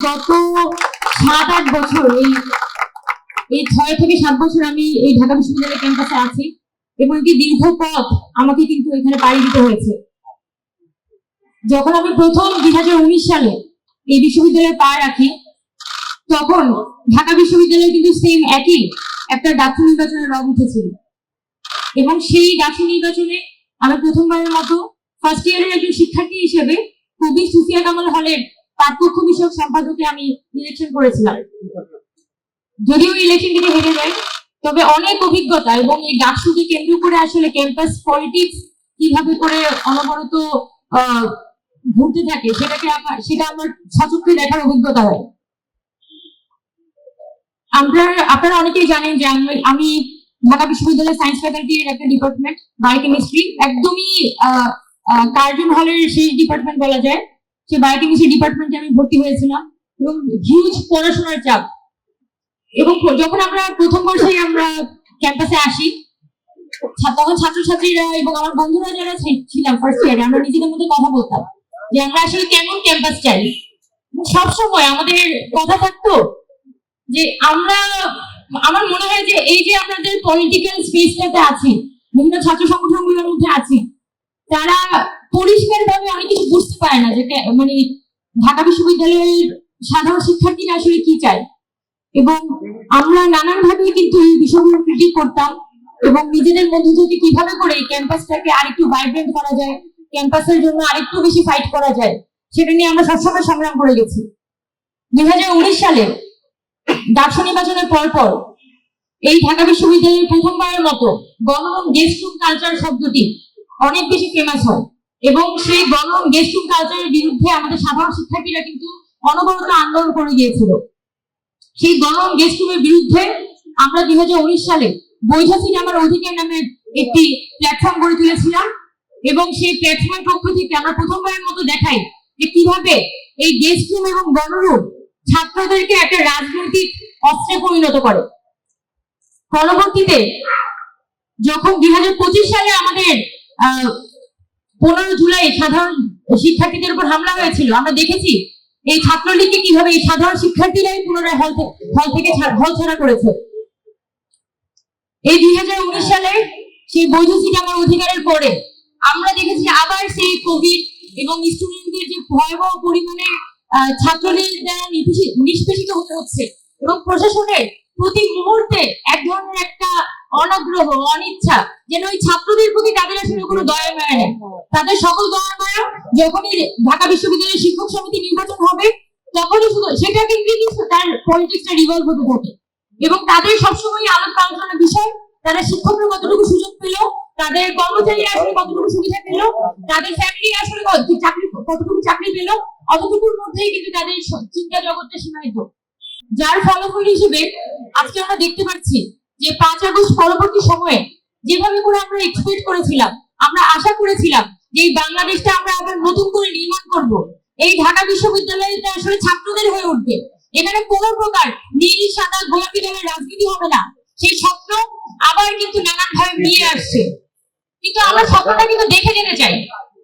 গত সাত আট বছর, এই এই ছয় থেকে সাত বছর আমি এই ঢাকা বিশ্ববিদ্যালয় ক্যাম্পাসে আছি এবং একটি দীর্ঘ পথ আমাকে কিন্তু এখানে পাড়ি দিতে হয়েছে। যখন আমি প্রথম দুই হাজার উনিশ সালে এই বিশ্ববিদ্যালয়ে পা রাখি, তখন ঢাকা বিশ্ববিদ্যালয়ে কিন্তু সেম একই একটা ডাকসু নির্বাচনের রং উঠেছিল। এবং সেই ডাকসু নির্বাচনে আমি প্রথমবারের মতো ফার্স্ট ইয়ারের একজন শিক্ষার্থী হিসেবে কবি সুফিয়া কামাল হলের পাঠ্যক্ষ বিষয়ক সম্পাদকে আমি ইলেকশন করেছিলাম। যদিও ইলেকশনটিতে হেরে যায়, তবে অনেক অভিজ্ঞতা এবং এই ডাকসুকে কেন্দ্র করে আসলে ক্যাম্পাস পলিটিক্স কীভাবে করে অনবরত ঘুরতে থাকে, সেটাকে আমার সেটা আমার সচক্ষে দেখার অভিজ্ঞতা হয়। আমরা, আপনারা অনেকেই জানেন যে আমি- আমি ঢাকা বিশ্ববিদ্যালয়ের সায়েন্স ফ্যাকাল্টির একটা ডিপার্টমেন্ট বায়োকেমিস্ট্রি একদমই কার্জন হলের সেই ডিপার্টমেন্ট বলা যায়। সেই বায়োকেমিস্ট্রি ডিপার্টমেন্টে আমি ভর্তি হয়েছিলাম এবং হিউজ পড়াশোনার চাপ। এবং যখন আমরা প্রথম বর্ষে আমরা ক্যাম্পাসে আসি তখন ছাত্রছাত্রীরা এবং আমার বন্ধুরা যারা ছিলাম ফার্স্ট ইয়ারে আমরা নিজেদের মধ্যে কথা বলতাম যে আমরা আসলে কেমন ক্যাম্পাস চাই। সব সময় আমাদের কথা থাকতো যে আমরা, আমার মনে হয় যে এই যে আপনাদের পলিটিক্যাল স্পেসটাতে আছি, বিভিন্ন ছাত্র সংগঠনগুলোর মধ্যে আছি, তারা পরিষ্কার ভাবে অনেক কিছু বুঝতে পারে না যে মানে ঢাকা বিশ্ববিদ্যালয়ের সাধারণ শিক্ষার্থীরা আসলে কি চায়। এবং আমরা নানান ভাবে কিন্তু এই বিষয়গুলো ক্রিটিক করতাম এবং নিজেদের মধ্যে থেকে কীভাবে করে এই ক্যাম্পাসটাকে আরেকটু ভাইব্রেন্ট করা যায়, ক্যাম্পাসের জন্য আরেকটু বেশি ফাইট করা যায়, সেটা নিয়ে আমরা সবসময় সংগ্রাম করে গেছি। দুই হাজার উনিশ সালে ডাকসু নির্বাচনের পর পর এই ঢাকা বিশ্ববিদ্যালয়ের প্রথমবারের মতো গণরম গেস্ট রুম কালচার শব্দটি অনেক বেশি ফেমাস হয়। এবং সেই গণরম গেস্ট কালচারের বিরুদ্ধে আমাদের সাধারণ শিক্ষার্থীরা কিন্তু অনবরত আন্দোলন করে গিয়েছিল। সেই গণরম গেস্ট রুমের বিরুদ্ধে আমরা দুই হাজার উনিশ সালে বৈশাখী আমার অধিকার নামে একটি প্ল্যাটফর্ম গড়ে তুলেছিলাম এবং সেই প্ল্যাটফর্মের পক্ষ থেকে আমরা প্রথমবারের মতো দেখাই যে কীভাবে এই গেস্ট রুম এবং গণরুম ছাত্রদেরকে একটা রাজনৈতিক অস্ত্রে পরিণত করে। পরবর্তীতে যখন দুই হাজার পঁচিশ সালে আমাদের পনেরো জুলাই সাধারণ শিক্ষার্থীদের উপর হামলা হয়েছিল, আমরা দেখেছি। এই ছাত্রলীগকে কীভাবে এই সাধারণ শিক্ষার্থীরাই পুনরায় হল হল থেকে হল ছাড়া করেছে। এই দুই হাজার উনিশ সালে সেই বৈধ সিট আমার অধিকারের পরে আমরা দেখেছি আবার সেই কোভিড এবং স্টুডেন্টদের যে ভয়াবহ পরিমাণে ছাত্রলীগ দ্বারা নিষ্পেষিত হতে হচ্ছে এবং প্রশাসনের প্রতি মুহূর্তে এক ধরনের একটা অনাগ্রহ, অনিচ্ছা, যেন ওই ছাত্রদের প্রতি তাদের আসলে কোনো দয়া মায়া নেই। তাদের সকল দয়া মায়া যখনই ঢাকা বিশ্ববিদ্যালয়ের শিক্ষক সমিতি নির্বাচন হবে, তখনই শুধু সেটা কিন্তু তার পলিটিক্সটা রিভলভ হতে থাকে। এবং তাদের সবসময় আলোচ আলোচনার বিষয় তারা শিক্ষকরা কতটুকু সুযোগ পেল, তাদের কর্মচারীরা আসলে কতটুকু সুবিধা পেল, তাদের ফ্যামিলি আসলে চাকরি কতটুকু চাকরি পেল, অতটুকুর মধ্যেই কিন্তু তাদের চিন্তা জগৎটা সীমায়িত। যার ফলাফল হিসেবে আজকে আমরা দেখতে পাচ্ছি যে পাঁচ আগস্ট পরবর্তী সময়ে যেভাবে করে আমরা এক্সপেক্ট করেছিলাম, আমরা আশা করেছিলাম যে এই বাংলাদেশটা আমরা আবার নতুন করে নির্মাণ করব। এই ঢাকা বিশ্ববিদ্যালয়টা আসলে ছাত্রদের হয়ে উঠবে। এখানে কোনো প্রকার নীল, সাদা, গোলাপি দলের রাজনীতি হবে না। সেই স্বপ্ন আবার কিন্তু নানান ভাবে নিয়ে আসছে। কিন্তু আমরা স্বপ্নটা কিন্তু দেখে যেতে চাই।